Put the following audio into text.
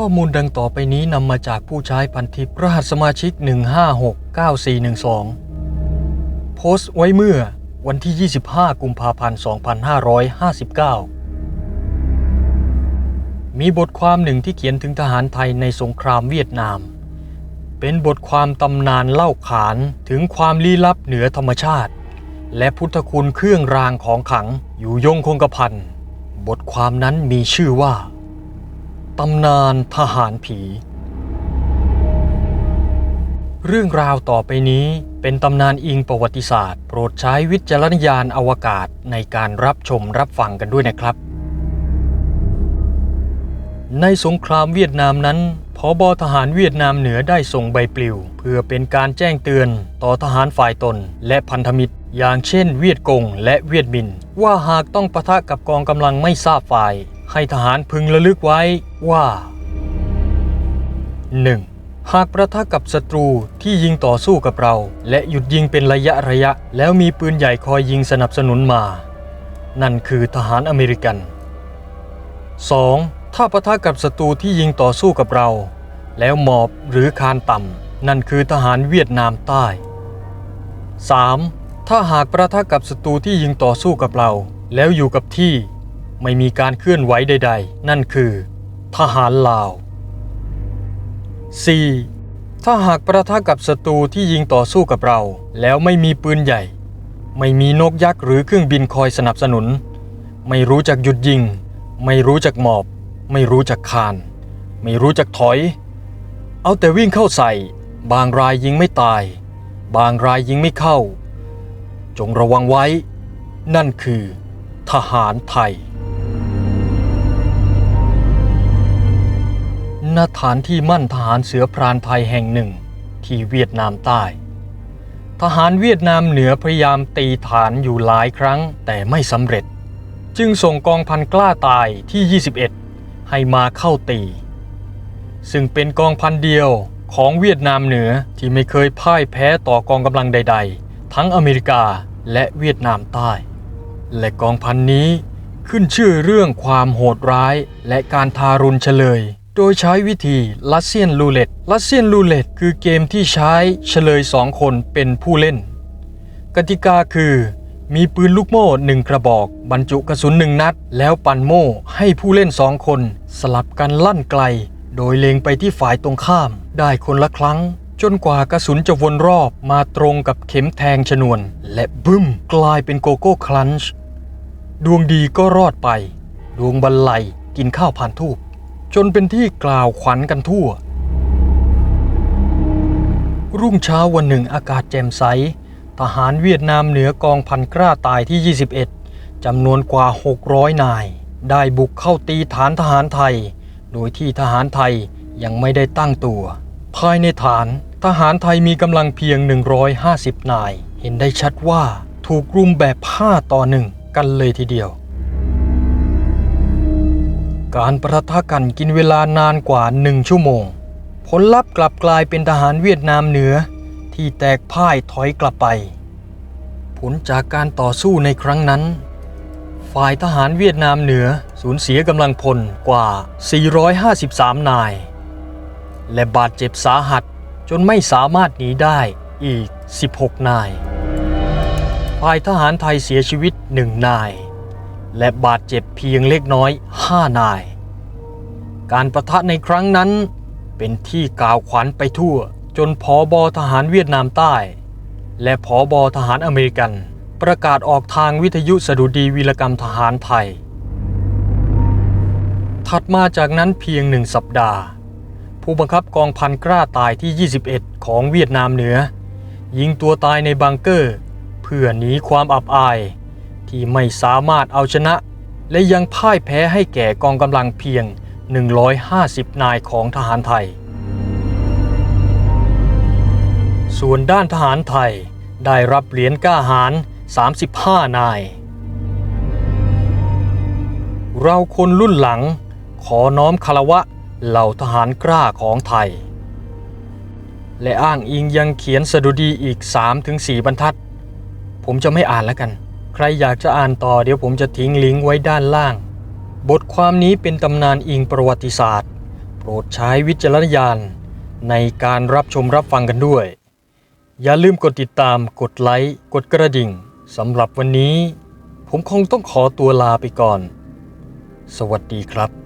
ข้อมูลดังต่อไปนี้นำมาจากผู้ใช้พันทิปรหัสสมาชิก 1569412 โพสต์ไว้เมื่อวันที่ 25 กุมภาพันธ์ 2559 มีบทความหนึ่งที่เขียนถึงทหารไทยในสงครามเวียดนาม เป็นบทความตำนานเล่าขานถึงความลี้ลับเหนือธรรมชาติ และพุทธคุณเครื่องรางของขลังอยู่ยงคงกระพันบทความนั้นมีชื่อว่า ตำนานทหารผี เรื่องราวต่อไปนี้เป็นตำนานอิงประวัติศาสตร์ โปรดใช้วิจารณญาณอวกาศในการรับชมรับฟังกันด้วยนะครับ ในสงครามเวียดนามนั้นพอบอทหารเวียดนามเหนือได้ส่งใบปลิว เพื่อเป็นการแจ้งเตือนต่อทหารฝ่ายตน และพันธมิตร อย่างเช่น เวียดกงและเวียดมิน ว่าหากต้องปะทะกับกองกำลังไม่ทราบฝ่าย ให้ทหารพึงระลึกไว้ว่า 1. หากประทะกับศัตรูที่ยิงต่อสู้กับเรา และหยุดยิงเป็นระยะระยะ แล้วมีปืนใหญ่คอยยิงสนับสนุนมา นั่นคือทหารอเมริกัน 2. ถ้าประทะกับศัตรูที่ยิงต่อสู้กับเรา แล้วหมอบหรือคานต่ำนั่นคือทหารเวียดนามใต้ 3. ถ้าหากประทะกับศัตรูที่ยิงต่อสู้กับเรา แล้วอยู่กับที่ ไม่มีการเคลื่อนไหวใด ๆ นั่นคือ ทหารลาว 4. ถ้าหากประทะกับศัตรูที่ยิงต่อสู้กับเรา แล้วไม่มีปืนใหญ่ ไม่มีนกยักษ์หรือเครื่องบินคอยสนับสนุน ไม่รู้จักหยุดยิง ไม่รู้จักหมอบ ไม่รู้จักคาน ไม่รู้จักถอย เอาแต่วิ่งเข้าใส่ บางรายยิงไม่ตาย บางรายยิงไม่เข้า จงระวังไว้ นั่นคือ ทหารไทย ณฐานที่มั่นทหารเสือพรานไทยแห่งหนึ่ง ที่เวียดนามใต้ ทหารเวียดนามเหนือพยายามตีฐานอยู่หลายครั้งแต่ไม่สำเร็จ จึงส่งกองพันกล้าตายที่ 21 ให้มาเข้าตี ซึ่งเป็นกองพันเดียวของเวียดนามเหนือที่ไม่เคยพ่ายแพ้ต่อกองกำลังใด ๆ ทั้งอเมริกาและเวียดนามใต้ และกองพันนี้ขึ้นชื่อเรื่องความโหดร้ายและการทารุณเฉลย โดยใช้วิธีลัสเซียนรูเล็ตลัสเซียนรูเล็ตคือเกมที่ใช้เฉลยสองคนเป็นผู้เล่น กติกาคือ มีปืนลูกโม่หนึ่งกระบอก บรรจุกระสุนหนึ่งนัด แล้วปั่นโม่ให้ผู้เล่นสองคน สลับกันลั่นไกล โดยเล็งไปที่ฝ่ายตรงข้าม ได้คนละครั้ง จนกว่ากระสุนจะวนรอบมาตรงกับเข็มแทงชนวน และบึ้มกลายเป็นโกโก้คลันช์ดวงดีก็รอดไป ดวงบันไลกินข้าวผ่านทูบ จนเป็นที่กล่าวขวัญกันทั่ว รุ่งเช้าวันหนึ่งอากาศแจ่มใส ทหารเวียดนามเหนือกองพันกล้าตายที่ 21 จำนวนกว่า 600 นาย ได้บุกเข้าตีฐานทหารไทย โดยที่ทหารไทยยังไม่ได้ตั้งตัว ภายในฐานทหารไทยมีกำลังเพียง 150 นาย เห็นได้ชัดว่าถูกรุมแบบ5ต่อหนึ่งกันเลยทีเดียว การประทะกันกินเวลานานกว่าหนึ่งชั่วโมง ผลลัพธ์กลับกลายเป็นทหารเวียดนามเหนือที่แตกพ่ายถอยกลับไป ผลจากการต่อสู้ในครั้งนั้น ฝ่ายทหารเวียดนามเหนือสูญเสียกำลังพลกว่า 453 นาย และบาดเจ็บสาหัสจนไม่สามารถหนีได้อีก 16 นาย ฝ่ายทหารไทยเสียชีวิตหนึ่งนาย และบาดเจ็บเพียงเล็กน้อย 5 นาย การประทะในครั้งนั้น เป็นที่กล่าวขวัญไปทั่ว จนผอบอทหารเวียดนามใต้ และผอบอทหารอเมริกัน ประกาศออกทางวิทยุสดุดีวีรกรรมทหารไทย ถัดมาจากนั้นเพียงหนึ่งสัปดาห์ ผู้บังคับกองพันกล้าตายที่ 21 ของเวียดนามเหนือ ยิงตัวตายในบังเกอร์ เพื่อหนีความอับอาย ที่ไม่สามารถเอาชนะ และยังพ่ายแพ้ให้แก่กองกำลังเพียง 150 นายของทหารไทย ส่วนด้านทหารไทยได้รับเหรียญกล้าหาร 35 นาย เราคนรุ่นหลังขอน้อมคารวะเหล่าทหารกล้าของไทย และอ้างอิงยังเขียนสดุดีอีก 3-4 บรรทัด ผมจะไม่อ่านแล้วกัน ใครอยากจะอ่านต่อเดี๋ยวผมจะทิ้งลิงก์ไว้ด้านล่าง บทความนี้เป็นตำนานอิงประวัติศาสตร์ โปรดใช้วิจารณญาณในการรับชมรับฟังกันด้วย อย่าลืมกดติดตาม กดไลค์ กดกระดิ่งสำหรับวันนี้ ผมคงต้องขอตัวลาไปก่อน สวัสดีครับ